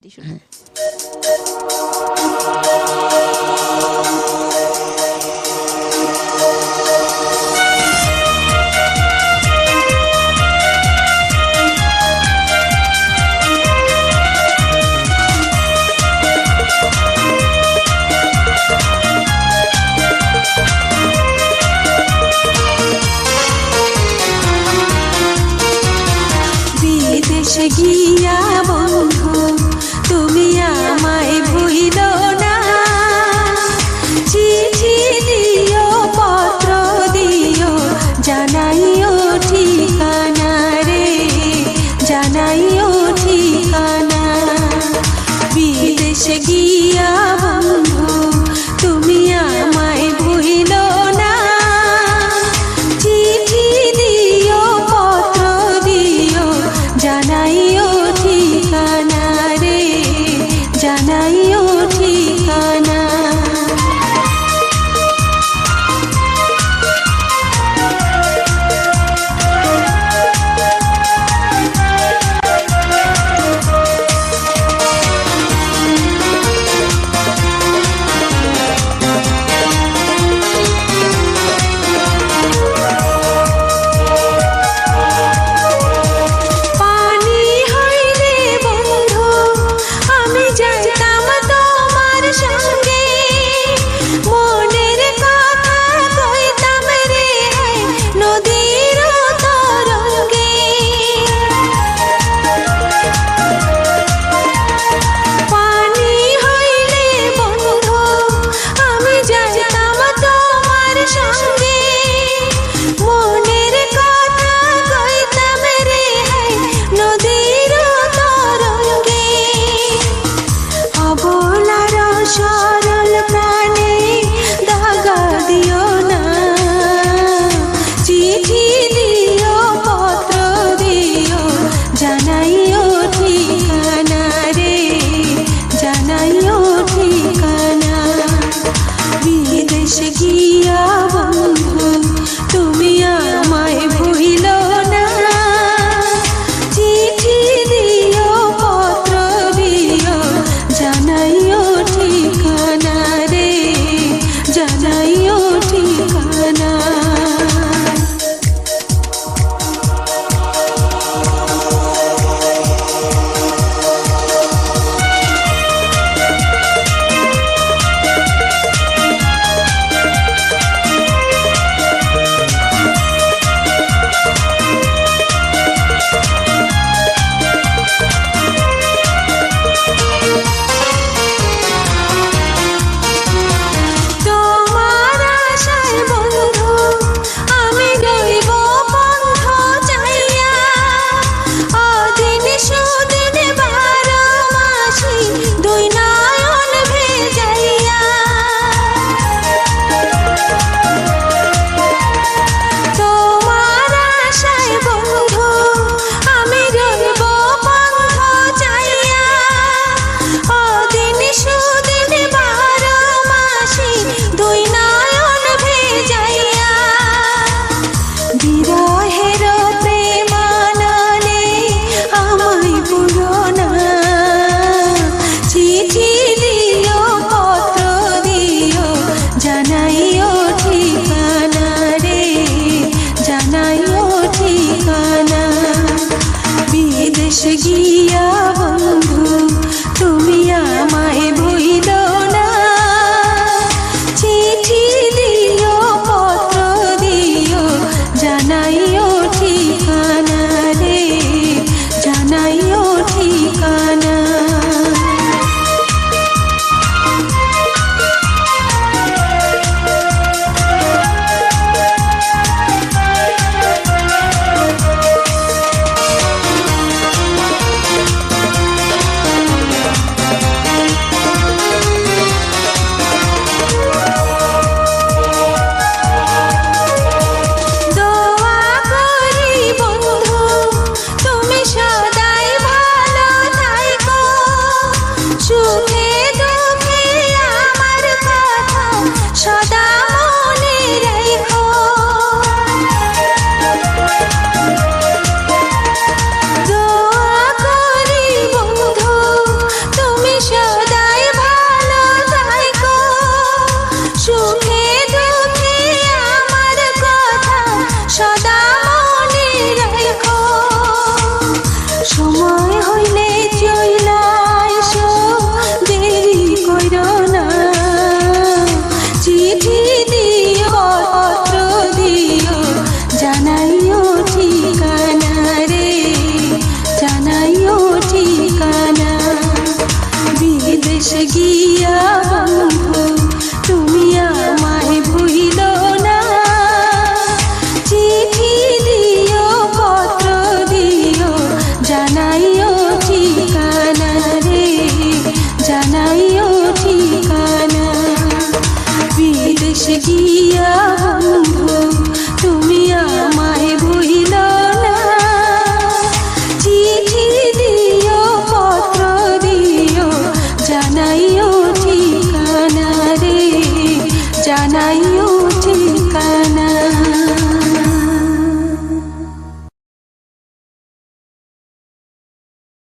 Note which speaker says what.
Speaker 1: 嗯。ahí nay বিদেশে গিয়া বন্ধু, তুমি আমায় না। চিঠি দিও, পত্র দিও, জানাইও ঠিকানা রে, জানাইও ঠিকানা। বিদেশে গিয়া বন্ধু, তুমি জানাইও